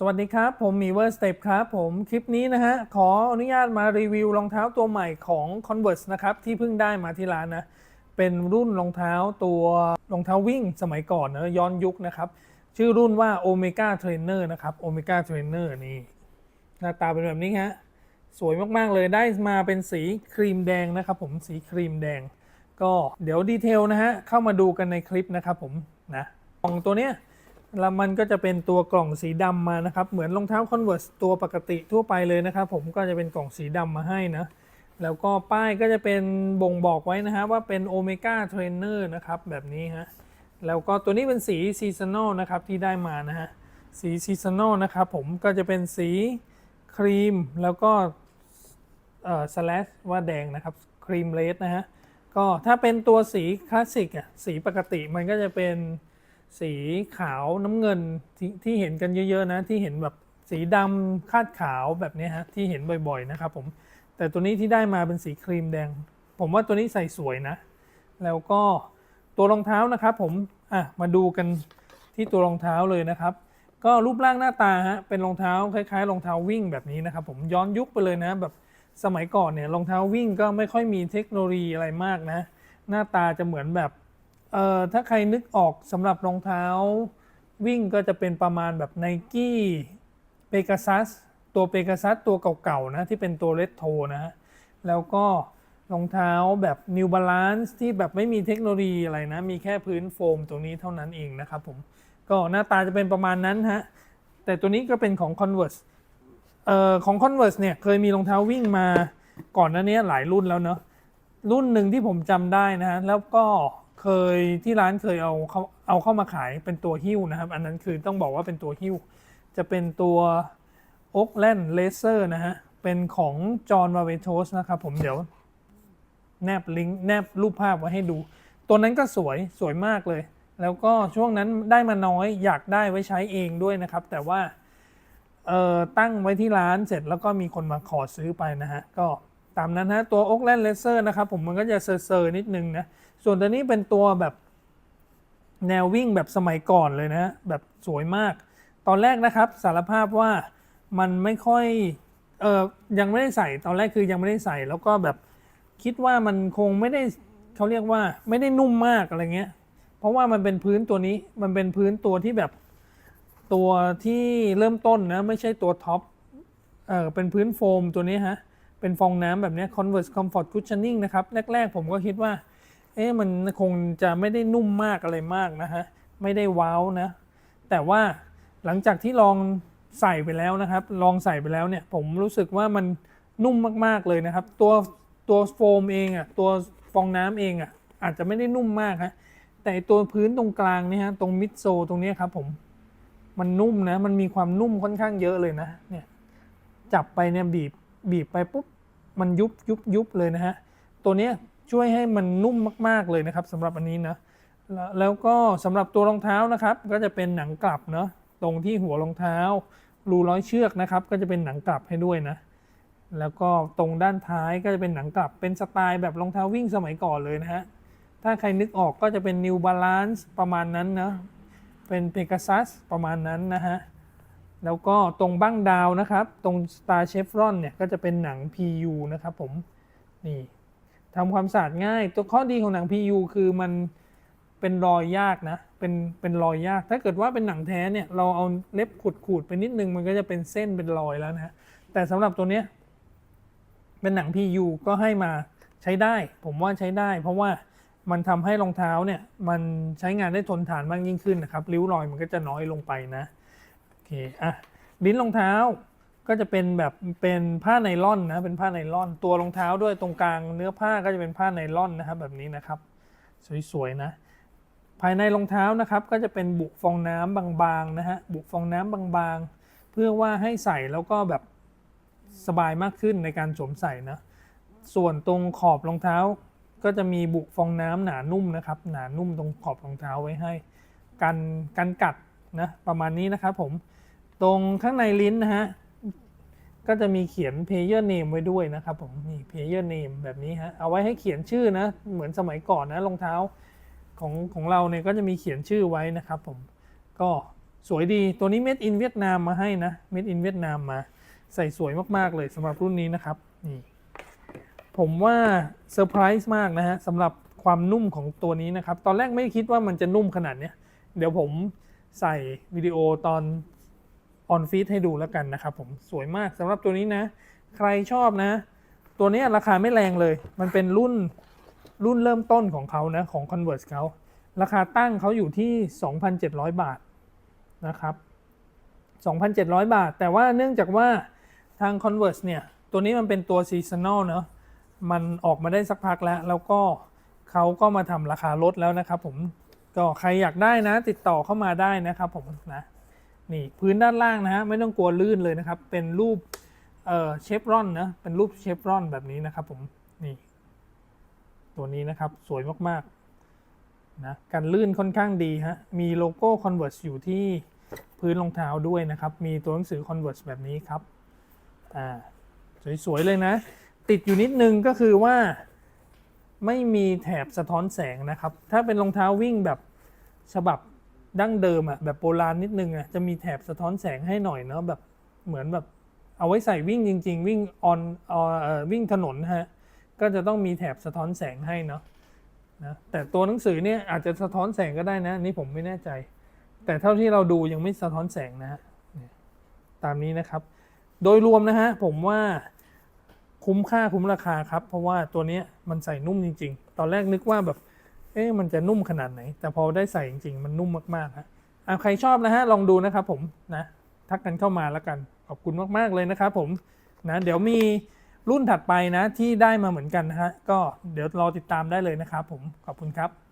สวัสดีครับ ผมมีเวอร์สเต็ปครับ ผมคลิปนี้นะฮะ ขออนุญาตมารีวิวรองเท้าตัวใหม่ของ Converse นะครับ ที่เพิ่งได้มาที่ร้านนะ เป็นรุ่นรองเท้าตัวรองเท้าวิ่งสมัยก่อนนะย้อนยุคนะครับ ชื่อรุ่นว่า Omega Trainer นะครับ Omega Trainer นี่หน้าตาเป็นแบบนี้ฮะ สวยมากๆเลยได้มาเป็นสีครีมแดงนะครับ ผมสีครีมแดง ก็เดี๋ยวดีเทลนะฮะเข้ามาดูกันในคลิปนะครับผมนะกล่องตัวเนี้ย แล้วมันก็จะเป็นตัวกล่องสีดำมานะครับ เหมือนรองเท้า Converse ตัวปกติทั่วไปเลยนะครับผมก็จะเป็นกล่องสีดำมาให้นะ แล้วก็ป้ายก็จะเป็นบ่งบอกไว้นะฮะว่าเป็น Omega Trainer นะครับแบบนี้ฮะ แล้วก็ตัวนี้เป็นสีซีซันอลนะครับที่ได้มานะฮะ สีซีซันอลนะครับผมก็จะเป็นสีครีมแล้วก็เอ่อสแลชว่าแดงนะครับครีมเลดนะฮะ ก็ถ้าเป็นตัวสีคลาสสิกอะสีปกติมันก็จะเป็น สีขาวน้ำเงินที่ที่เห็นกันเยอะๆนะที่เห็นแบบสีดำคาดขาวแบบนี้ฮะที่เห็นบ่อยๆนะครับผมแต่ตัวนี้ที่ได้มาเป็นสีครีมแดง ผมว่าตัวนี้ใส่สวยนะ แล้วก็ตัวรองเท้านะครับผมอะมาดูกันที่ตัวรองเท้าเลยนะครับ ก็รูปร่างหน้าตาฮะเป็นรองเท้าคล้ายๆรองเท้าวิ่งแบบนี้นะครับผมย้อนยุคไปเลยนะแบบสมัยก่อนเนี่ยรองเท้าวิ่งก็ไม่ค่อยมีเทคโนโลยีอะไรมากนะ หน้าตาจะเหมือนแบบ เอ่อถ้าใครนึกออกสำหรับรองเท้าวิ่งก็จะเป็นประมาณแบบไนกี้เปก a ซัสตัวเปก a ซัสตัวเก่าๆนะที่เป็นตัวเล t โทนะฮะแล้วก็รองเท้าแบบ New Balance ที่แบบไม่มีเทคโนโลยีอะไรนะ มีแค่พื้นโฟมตรงนี้เท่านั้นเองนะครับผม ก็หน้าตาจะเป็นประมาณนั้นฮะ แต่ตัวนี้ก็เป็นของ Converse เอ่อของ Converse เนี่ยเคยมีรองเท้าวิ่งมาก่อนหน้านี้หลายรุ่นแล้วเนาะรุ่นหนึ่งที่ผมจำได้นะฮะแล้วก็ เคยที่ร้านเคยเอาเขาเอาเข้ามาขายเป็นตัวหิ้วนะครับ อันนั้นคือต้องบอกว่าเป็นตัวหิ้ว จะเป็นตัว Oakland Laser นะฮะ เป็นของจอห์นวาเวโ o สนะครับผมเดี๋ยว แนบลิงก์แนบรูปภาพไว้ให้ดู ตัวนั้นก็สวยสวยมากเลย แล้วก็ช่วงนั้นได้มาน้อยอยากได้ไว้ใช้เองด้วยนะครับ แต่ว่าตั้งไว้ที่ร้านเสร็จแล้วก็มีคนมาขอซื้อไปนะฮะ ก็ ตามนั้นฮะตัว Oakland Laser นะครับผมมันก็จะเซอร์นิดนึงนะ ส่วนตัวนี้เป็นตัวแบบแนววิ่งแบบสมัยก่อนเลยนะ แบบสวยมาก ตอนแรกนะครับสารภาพว่ามันไม่ค่อยเออยังไม่ได้ใส่ตอนแรกคือยังไม่ได้ใส่แล้วก็แบบคิดว่ามันคงไม่ได้เขาเรียกว่าไม่ได้นุ่มมากอะไรเงี้ย เพราะว่ามันเป็นพื้นตัวนี้มันเป็นพื้นตัวที่แบบตัวที่เริ่มต้นนะไม่ใช่ตัวท็อปเออเป็นพื้นโฟมตัวนี้ฮะ เป็นฟองน้ำแบบนี้ Converse Comfort Cushioning นะครับ แรก ๆ ผมก็คิดว่า เอ๊ะมันคงจะไม่ได้นุ่มมากอะไรมากนะฮะ ไม่ได้ว้าวนะ แต่ว่าหลังจากที่ลองใส่ไปแล้วนะครับ ลองใส่ไปแล้วเนี่ย ผมรู้สึกว่ามันนุ่มมากๆเลยนะครับ ตัวตัวโฟมเองอะ่ะ ตัวฟองน้ำเองอะ่ะ อาจจะไม่ได้นุ่มมากฮะ แต่ตัวพื้นตรงกลางเนี่ยฮะ ตรงมิดโซตรงเนี้ยครับผม มันนุ่มนะ มันมีความนุ่มค่อนข้างเยอะเลยนะ เนี่ย จับไปเนี่ยบีบบีบไปปุ๊บ มันยุบยุบยุบเลยนะฮะ ตัวนี้ช่วยให้มันนุ่มมาก ๆเลยนะครับสำหรับอันนี้นะแล้วแล้วก็สำหรับตัวรองเท้านะครับ ก็จะเป็นหนังกลับเนาะตรงที่หัวรองเท้า รูร้อยเชือกนะครับ ก็จะเป็นหนังกลับให้ด้วยนะ แล้วก็ตรงด้านท้ายก็จะเป็นหนังกลับเป็นสไตล์แบบรองเท้าวิ่งสมัยก่อนเลยนะฮะถ้าใครนึกออกก็จะเป็น New Balance ประมาณนั้นนะเป็น Pegasus ประมาณนั้นนะฮะ แล้วก็ตรงบั้งดาวนะครับ ตรง Star Chevron เนี่ยก็จะเป็นหนัง PU นะครับผม นี่ทำความสะอาดง่าย ตัวข้อดีของหนัง PU คือมันเป็นรอยยากนะ เป็นเป็นรอยยาก ถ้าเกิดว่าเป็นหนังแท้เนี่ยเราเอาเล็บขูดขูดๆไปนิดนึงมันก็จะเป็นเส้นเป็นรอยแล้วนะแต่สำหรับตัวเนี้ยเป็นหนัง PU ก็ให้มาใช้ได้ ผมว่าใช้ได้ เพราะว่ามันทำให้รองเท้าเนี่ยมันใช้งานได้ทนทานมากยิ่งขึ้นนะครับริ้วรอยมันก็จะน้อยลงไปนะ เคอะลิ้นรองเท้าก็จะเป็นแบบเป็นผ้าไนล่อนนะเป็นผ้าไนล่อน ตัวรองเท้าด้วยตรงกลางเนื้อผ้าก็จะเป็นผ้าไนล่อนนะครับแบบนี้นะครับ สวยๆนะ ภายในรองเท้านะครับก็จะเป็นบุฟองน้ำบางๆนะฮะบุฟองน้ำบางๆ เพื่อว่าให้ใส่แล้วก็แบบสบายมากขึ้นในการสวมใส่นะส่วนตรงขอบรองเท้า ก็จะมีบุฟองน้ำหนานุ่มนะครับหนานุ่มตรงขอบรองเท้าไว้ให้ กันกันกัดนะประมาณนี้นะครับผม ตรงข้างในลิ้นนะฮะ ก็จะมีเขียน player name ไว้ด้วยนะครับผมนี่ player name แบบนี้ฮะ เอาไว้ให้เขียนชื่อนะ เหมือนสมัยก่อนนะรองเท้าของของเราเนี่ยก็จะมีเขียนชื่อไว้นะครับผม ก็สวยดีตัวนี้ made in เวียดนามมาให้นะ made in เวียดนามมาใส่สวยมาก ๆ เลยสำหรับรุ่นนี้นะครับนี่ผมว่าเซอร์ไพรส์มากนะฮะสำหรับความนุ่มของตัวนี้นะครับ ตอนแรกไม่คิดว่ามันจะนุ่มขนาดเนี้ยเดี๋ยวผมใส่วิดีโอตอน ออนฟีดให้ดูแล้วกันนะครับผมสวยมากสำหรับตัวนี้นะ ใครชอบนะ ตัวนี้ราคาไม่แรงเลย มันเป็นรุ่นรุ่นเริ่มต้นของเขานะของ Converse เขาราคาตั้งเขาอยู่ที่ 2,700 บาทนะครับ 2,700 บาท แต่ว่าเนื่องจากว่าทาง Converse เนี่ย ตัวนี้มันเป็นตัว seasonal เนอะมันออกมาได้สักพักแล้ว แล้วก็เขาก็มาทำราคาลดแล้วนะครับผมก็ใครอยากได้นะ ติดต่อเข้ามาได้นะครับผมนะ นี่พื้นด้านล่างนะฮะไม่ต้องกลัวลื่นเลยนะครับ เป็นรูปเอ่อเชฟรอนนะเป็นรูปเชฟรอนแบบนี้นะครับผมนี่ตัวนี้นะครับสวยมากๆนะการลื่นค่อนข้างดีฮะมีโลโก้ Converse อยู่ที่พื้นรองเท้าด้วยนะครับ มีตัวหนังสือ Converse แบบนี้ครับอ่าสวยๆเลยนะ ติดอยู่นิดนึงก็คือว่าไม่มีแถบสะท้อนแสงนะครับ ถ้าเป็นรองเท้าวิ่งแบบฉบับ ดั้งเดิมอะแบบโบราณนิดนึงอะจะมีแถบสะท้อนแสงให้หน่อยเนาะแบบเหมือนแบบเอาไว้ใส่วิ่งจริง ๆ วิ่งออนเอ่อวิ่งถนนฮะก็จะต้องมีแถบสะท้อนแสงให้เนาะนะแต่ตัวหนังสือเนี่ยอาจจะสะท้อนแสงก็ได้นะนี่ผมไม่แน่ใจ แต่เท่าที่เราดูยังไม่สะท้อนแสงนะฮะตามนี้นะครับ โดยรวมนะฮะผมว่าคุ้มค่าคุ้มราคาครับ เพราะว่าตัวเนี้ยมันใส่นุ่มจริง ๆ ตอนแรกนึกว่าแบบ เอ๊ะมันจะนุ่มขนาดไหน แต่พอได้ใส่จริงๆ มันนุ่มมากๆฮะอะใครชอบนะฮะ ลองดูนะครับผมนะ ทักกันเข้ามาแล้วกัน ขอบคุณมากๆเลยนะครับผมนะเดี๋ยวมีรุ่นถัดไปนะที่ได้มาเหมือนกันนะฮะ ก็เดี๋ยวรอติดตามได้เลยนะครับผม ขอบคุณครับ